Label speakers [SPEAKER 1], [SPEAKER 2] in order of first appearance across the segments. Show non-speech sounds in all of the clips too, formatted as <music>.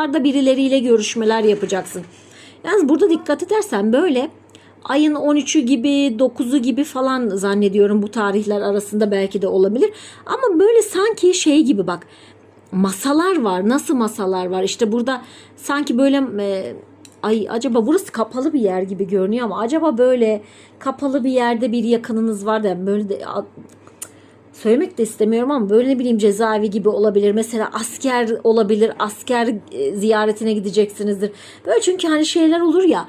[SPEAKER 1] uzaklarda birileriyle görüşmeler yapacaksın. Yalnız burada dikkat edersen böyle ayın 13'ü gibi 9'u gibi falan zannediyorum bu tarihler arasında belki de olabilir. Ama böyle sanki şey gibi bak masalar var. Nasıl masalar var? İşte burada sanki böyle e, ay acaba burası kapalı bir yer gibi görünüyor ama acaba böyle kapalı bir yerde bir yakınınız var da böyle de söylemek de istemiyorum ama böyle ne bileyim cezaevi gibi olabilir. Mesela asker olabilir. Asker e, ziyaretine gideceksinizdir. Böyle çünkü hani şeyler olur ya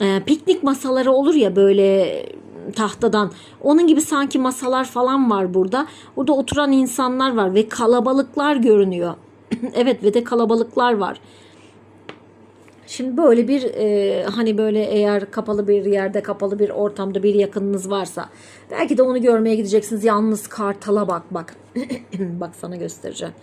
[SPEAKER 1] e, piknik masaları olur ya böyle tahtadan. Onun gibi sanki masalar falan var burada. Burada oturan insanlar var ve kalabalıklar görünüyor. <clears throat> evet ve de kalabalıklar var. Şimdi böyle bir e, hani böyle eğer kapalı bir yerde kapalı bir ortamda bir yakınınız varsa belki de onu görmeye gideceksiniz. Yalnız kartala bak bak. <clears throat> bak sana göstereceğim.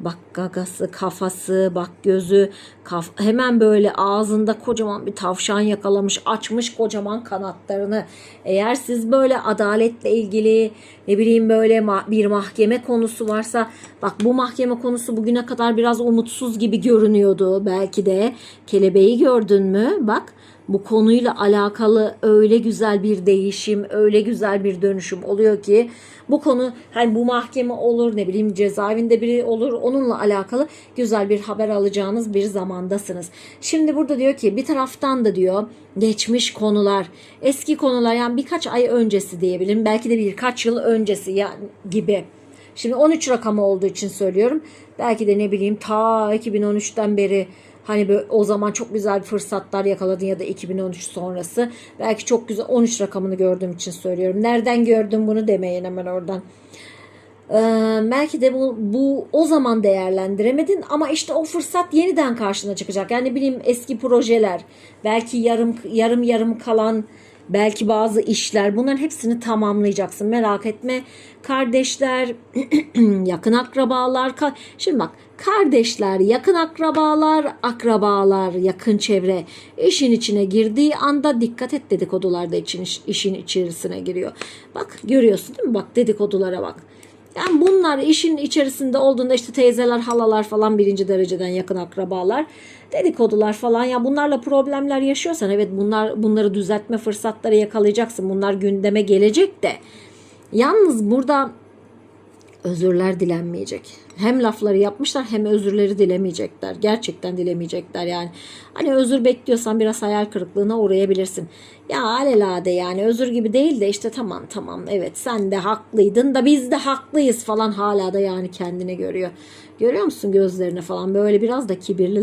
[SPEAKER 1] Bak gagası, kafası, bak gözü, kaf hemen böyle ağzında kocaman bir tavşan yakalamış, açmış kocaman kanatlarını. Eğer siz böyle adaletle ilgili ne bileyim böyle bir mahkeme konusu varsa bak bu mahkeme konusu bugüne kadar biraz umutsuz gibi görünüyordu belki de. Kelebeği gördün mü? Bak bu konuyla alakalı öyle güzel bir değişim, öyle güzel bir dönüşüm oluyor ki bu konu hani bu mahkeme olur ne bileyim cezaevinde biri olur onunla alakalı güzel bir haber alacağınız bir zamandasınız. Şimdi burada diyor ki bir taraftan da diyor geçmiş konular, eski konular yani birkaç ay öncesi diyebilirim belki de birkaç yıl öncesi yani gibi. Şimdi 13 rakamı olduğu için söylüyorum. Belki de ne bileyim ta 2013'ten beri hani böyle o zaman çok güzel fırsatlar yakaladın ya da 2013 sonrası. Belki çok güzel 13 rakamını gördüğüm için söylüyorum. Nereden gördüm bunu demeyin hemen oradan. Ee, belki de bu, bu o zaman değerlendiremedin ama işte o fırsat yeniden karşına çıkacak. Yani bileyim eski projeler, belki yarım yarım yarım kalan belki bazı işler bunların hepsini tamamlayacaksın. Merak etme. Kardeşler, <clears throat> yakın akrabalar. ka- Şimdi bak kardeşler, yakın akrabalar, akrabalar, yakın çevre işin içine girdiği anda dikkat et dedikodular da için, işin içerisine giriyor. Bak görüyorsun değil mi? Bak dedikodulara bak. Yani bunlar işin içerisinde olduğunda işte teyzeler, halalar falan birinci dereceden yakın akrabalar, dedikodular falan ya bunlarla problemler yaşıyorsan evet bunlar bunları düzeltme fırsatları yakalayacaksın. Bunlar gündeme gelecek de. Yalnız burada özürler dilenmeyecek. Hem lafları yapmışlar hem özürleri dilemeyecekler. Gerçekten dilemeyecekler yani. Hani özür bekliyorsan biraz hayal kırıklığına uğrayabilirsin. Ya alelade yani özür gibi değil de işte tamam tamam evet sen de haklıydın da biz de haklıyız falan hala da yani kendine görüyor. Görüyor musun gözlerine falan böyle biraz da kibirli.